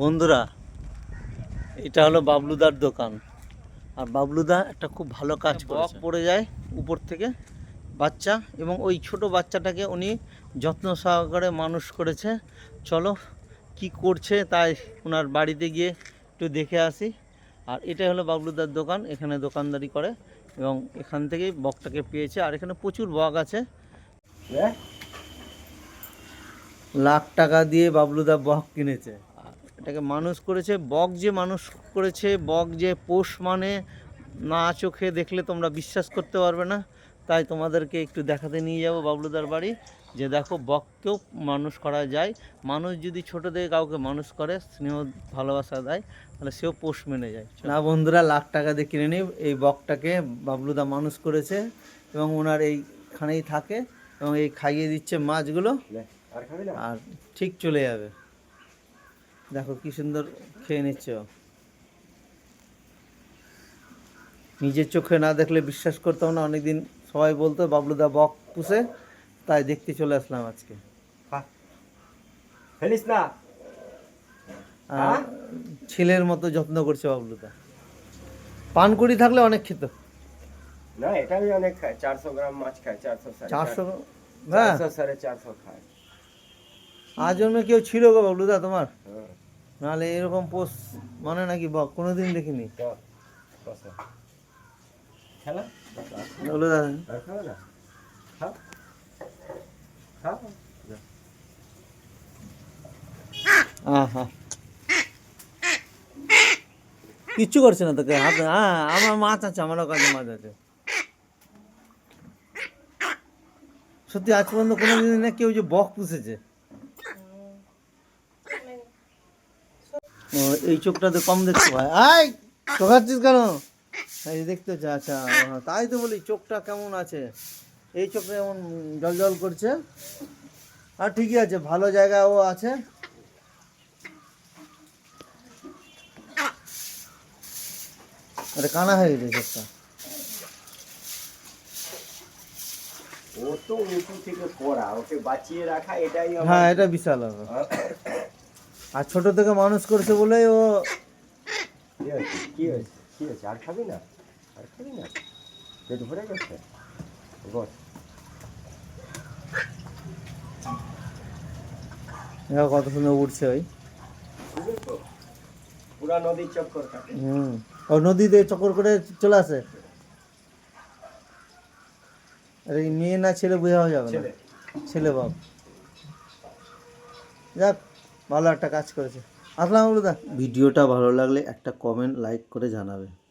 বন্ধুরা এটা হলো বাবলুদার দোকান। আর বাবলুদা একটা খুব ভালো কাজ বক পড়ে যায় উপর থেকে বাচ্চা এবং ওই ছোট বাচ্চাটাকে উনি যত্ন সহকারে মানুষ করেছে। চলো কি করছে তাই ওনার বাড়িতে গিয়ে একটু দেখে আসি। আর এটা হলো বাবলুদার দোকান এখানে দোকানদারি করে এবং এখান থেকেই বকটাকে পেয়েছে। আর এখানে প্রচুর বক আছে। লাখ টাকা দিয়ে বাবলুদা বক কিনেছে। এটাকে মানুষ করেছে বক যে মানুষ করেছে বক যে পোষ মানে না চোখে দেখলে তোমরা বিশ্বাস করতে পারবে না। তাই তোমাদেরকে একটু দেখাতে নিয়ে যাব বাবলুদার বাড়ি। যে দেখো বককেও মানুষ করা যায়। মানুষ যদি ছোট থেকে কাউকে মানুষ করে স্নেহ ভালোবাসা দেয় তাহলে সেও পোষ মেনে যায়। না বন্ধুরা লাখ টাকা দিয়ে কিনে নিই এই বকটাকে বাবলুদা মানুষ করেছে এবং ওনার এইখানেই থাকে এবং এই খাইয়ে দিচ্ছে মাছগুলো। আর আর ঠিক চলে যাবে। দেখো কি সুন্দর খেয়ে নিচ্ছ। নিজের চোখে না দেখলে বিশ্বাস করতাম না অনেকদিন সবাই বলতো বাবলুদা বক পুষে। তাই দেখতে চলে আসলাম আজকে। ফেলিস না? ছেলের মতো যত্ন করছে বাবলুদা পানকুড়ি থাকলে অনেক খেত। না এটাই অনেক খায় চারশো গ্রাম মাছ খায় চারশো চারশো হ্যাঁ চারশো সাড়ে চারশো খায় আজ জন্মে কেউ ছিল গো বাবলুদা তোমার? হ্যাঁ। নাহলে এরকম পোষ মানে নাকি বক কোনোদিন দেখিনি। কিচ্ছু করছে না তোকে? হাতে হ্যাঁ আমার মাছ আছে আমারও কাছে মাছ আছে। সত্যি আজ পর্যন্ত কোনো দিন না কেউ যে বক পুষেছে। ও এই চোখটাতে কম দেখতে পায়। আই চোখাচ্ছিস কেন? এই দেখতে হচ্ছে আচ্ছা তাই তো বলি চোখটা কেমন আছে? এই চোখটা যেমন জল জল করছে? আর ঠিকই আছে ভালো জায়গাও আছে। আরে কানা হয়ে গেছে চোখটা। ও তো উঁচু থেকে পড়া ওকে বাঁচিয়ে রাখা এটাই হ্যাঁ এটা বিশাল হবে আর ছোট থেকে মানুষ করছে বলেই ও কি হয়েছে? কি হয়েছে? কি হয়েছে? আর খাবি না? আর খাবি না? পেট ভরে গেছে? বস। কত সুন্দর উঠছে ওই। পুরা নদীর চক্কর হুম। ও নদীতে চক্কর করে চলে আসে? আরে মেয়ে না ছেলে বোঝাও যাবে না। ছেলে। ছেলে বাপ। যাক। ভালো একটা কাজ করেছে। আসলাম ভিডিওটা ভালো লাগলে একটা কমেন্ট লাইক করে জানাবে।